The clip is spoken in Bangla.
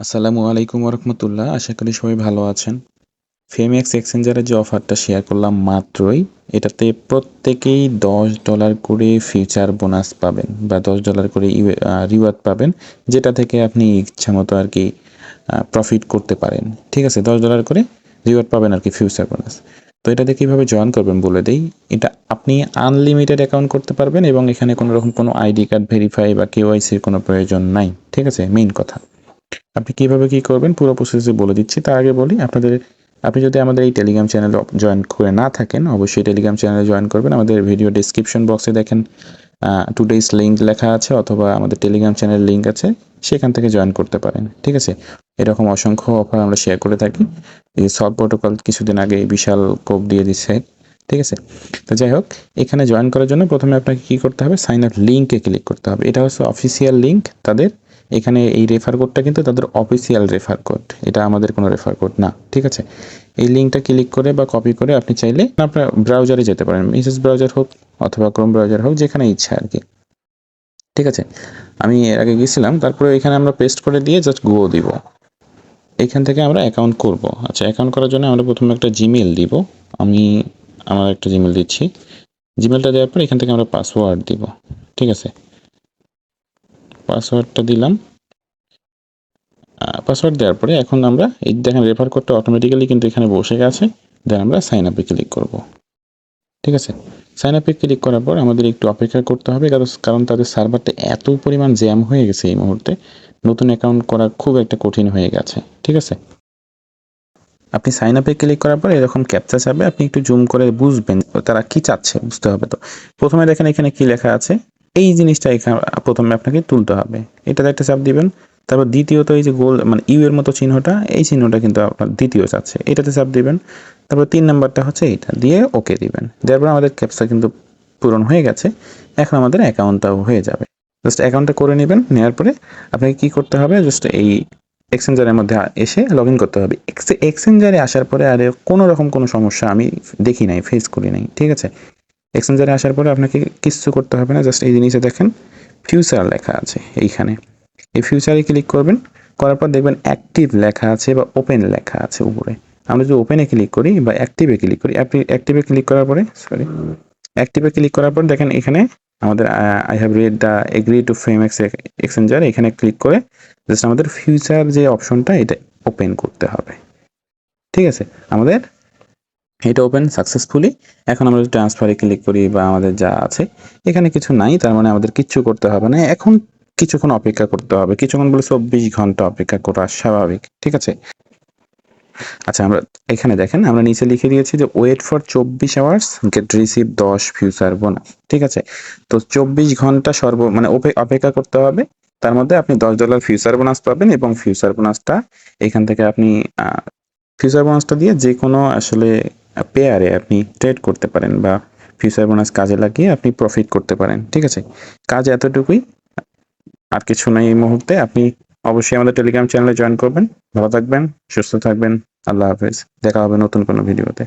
আসসালামু আলাইকুম রহমতুল্লাহ আশা করি সবাই ভালো আছেন। ফেমেক্স এক্সচেঞ্জারের যে অফারটা শেয়ার করলাম মাত্রই, এটাতে প্রত্যেকেই দশ ডলার করে ফিউচার বোনাস পাবেন বা দশ ডলার করে রিওয়ার্ড পাবেন, যেটা থেকে আপনি ইচ্ছা মতো আর কি প্রফিট করতে পারেন। ঠিক আছে, দশ ডলার করে রিওয়ার্ড পাবেন আর কি ফিউচার বোনাস তো এটাতে কীভাবে জয়েন করবেন বলে দেই, এটা আপনি আনলিমিটেড অ্যাকাউন্ট করতে পারবেন এবং এখানে কোনো রকম কোনো আইডি কার্ড ভেরিফাই বা কেওয়াইসির কোনো প্রয়োজন নাই। ঠিক আছে মেইন কথা। আপনি কীভাবে কি করবেন? পুরো প্রসেসে বলে দিচ্ছি। তার আগে বলি, আপনাদের, আপনি যদি আমাদের এই টেলিগ্রাম চ্যানেলে জয়েন করে না থাকেন, অবশ্যই টেলিগ্রাম চ্যানেলে জয়েন করবেন। আমাদের ভিডিও ডিসক্রিপশন বক্সে দেখেন টুডেস লিঙ্ক লেখা আছে অথবা আমাদের টেলিগ্রাম চ্যানেল লিঙ্ক আছে, সেখান থেকে জয়েন করতে পারেন। ঠিক আছে? এরকম অসংখ্য অফার আমরা শেয়ার করে থাকি। এই সব প্রোটোকল কিছুদিন আগে বিশাল কোপ দিয়ে দিচ্ছে ঠিক আছে? তো যাই হোক, এখানে জয়েন করার জন্য প্রথমে আপনাকে কী করতে হবে? সাইন আপ লিঙ্কে ক্লিক করতে হবে। এটা হচ্ছে অফিসিয়াল লিঙ্ক তাদের এখানে এই রেফার কোডটা কিন্তু তাদের অফিসিয়াল রেফার কোড এটা আমাদের কোনো রেফার কোড না, ঠিক আছে? এই লিঙ্কটা ক্লিক করে বা কপি করে আপনি চাইলে আপনার ব্রাউজারে যেতে পারেন মিসেস ব্রাউজার হোক অথবা ক্রোম ব্রাউজার হোক যেখানে ইচ্ছা আর কি। ঠিক আছে? আমি এর আগে গেছিলাম, তারপরে এখানে আমরা পেস্ট করে দিয়ে জাস্ট গো দিব। এখান থেকে আমরা অ্যাকাউন্ট করব। আচ্ছা অ্যাকাউন্ট করার জন্য আমরা প্রথমে একটা জিমেল দিব। আমি আমার একটা জিমেল দিচ্ছি। জিমেলটা দেওয়ার পর এখান থেকে আমরা পাসওয়ার্ড দিব। ঠিক আছে? পাসওয়ার্ডটা দিলাম। পাসওয়ার্ড দেওয়ার পরে এখন আমরা এই দেখেন রেফার কোডটা অটোমেটিক্যালি কিন্তু এখানে বসে গেছে। দেন আমরা সাইন আপে ক্লিক করব। ঠিক আছে? সাইন আপে ক্লিক করার পর আমাদের একটু অপেক্ষা করতে হবে, কারণ তাদের সার্ভারটা এত পরিমাণ জ্যাম হয়ে গেছে এই মুহূর্তে। নতুন অ্যাকাউন্ট করা খুব একটা কঠিন হয়ে গেছে। ঠিক আছে? আপনি সাইন আপে ক্লিক করার পর এরকম ক্যাপচা চাবে আপনি একটু জুম করে বুঝবেন তারা কি চাচ্ছে, বুঝতে হবে তো। প্রথমে দেখেন এখানে কি লেখা আছে? এই জিনিসটা এখানে প্রথমে আপনাকে তুলতে হবে। এটাতে একটা চাপ দিবেন। তারপর দ্বিতীয়ত এই যে গোল মানে ইউ এর মতো চিহ্নটা, এই চিহ্নটা কিন্তু আপনার দ্বিতীয় চাচ্ছে এটাতে চাপ দিবেন। তারপর তিন নাম্বারটা হচ্ছে এইটা দিয়ে ওকে দিবেন। দেওয়ার পর আমাদের ক্যাপসা কিন্তু পূরণ হয়ে গেছে। এখন আমাদের অ্যাকাউন্টটাও হয়ে যাবে। জাস্ট অ্যাকাউন্টটা করে নেবেন। নেওয়ার পরে আপনাকে কি করতে হবে? জাস্ট এই এক্সচেঞ্জারের মধ্যে এসে লগ ইন করতে হবে। এক্সচেঞ্জারে আসার পরে আর কোনো রকম কোনো সমস্যা আমি দেখি নাই ফেস করি নাই। ঠিক আছে? এক্সচেঞ্জারে আসার পরে আপনাকে কিচ্ছু করতে হবে না জাস্ট এই জিনিসে দেখেন ফিউচার লেখা আছে এইখানে। এই ফিউচারে ক্লিক করবেন, করার পর দেখবেন অ্যাক্টিভ লেখা আছে বা ওপেন লেখা আছে উপরে। আমরা যদি ওপেনে ক্লিক করি বা অ্যাক্টিভে ক্লিক করি অ্যাক্টিভে ক্লিক করার পরে সরি অ্যাক্টিভে ক্লিক করার পর দেখেন এখানে আমাদের I have read the agree to frame ex exchanger এখানে ক্লিক করে জাস্ট আমাদের ফিউচার যে অপশনটা এটা ওপেন করতে হবে। ঠিক আছে? আমাদের এটা ওপেন সাকসেসফুলি এখন আমরা ট্রান্সফারে ক্লিক করি বা আমাদের যা আছে, এখানে কিছু নাই, তার মানে আমাদের কিচ্ছু করতে হবে না। এখন কিছুক্ষণ অপেক্ষা করতে হবে। কিছুক্ষণ বলে চব্বিশ ঘণ্টা অপেক্ষা করা স্বাভাবিক, ঠিক আছে? আচ্ছা আমরা এখানে দেখেন, আমরা নিচে লিখে দিয়েছি যে ওয়েট ফর চব্বিশ আওয়ার্স গেট রিসিভ দশ ফিউচার বোনাস ঠিক আছে? তো চব্বিশ ঘণ্টা সর্ব মানে অপেক্ষা করতে হবে। তার মধ্যে আপনি দশ ডলার ফিউচার বোনাস পাবেন এবং ফিউচার বোনাসটা এখান থেকে আপনি ফিউচার বোনাসটা দিয়ে যে কোনো আসলে পেয়ারে আপনি ট্রেড করতে পারেন বা ফিউচার বোনাস কাজে লাগিয়ে আপনি প্রফিট করতে পারেন, ঠিক আছে? কাজ এতটুকুই। আর কিছু নাই এই মুহূর্তে। আপনি অবশ্যই আমাদের টেলিগ্রাম চ্যানেলে জয়েন করবেন। ভালো থাকবেন, সুস্থ থাকবেন। আল্লাহ হাফেজ। দেখা হবে নতুন কোনো ভিডিওতে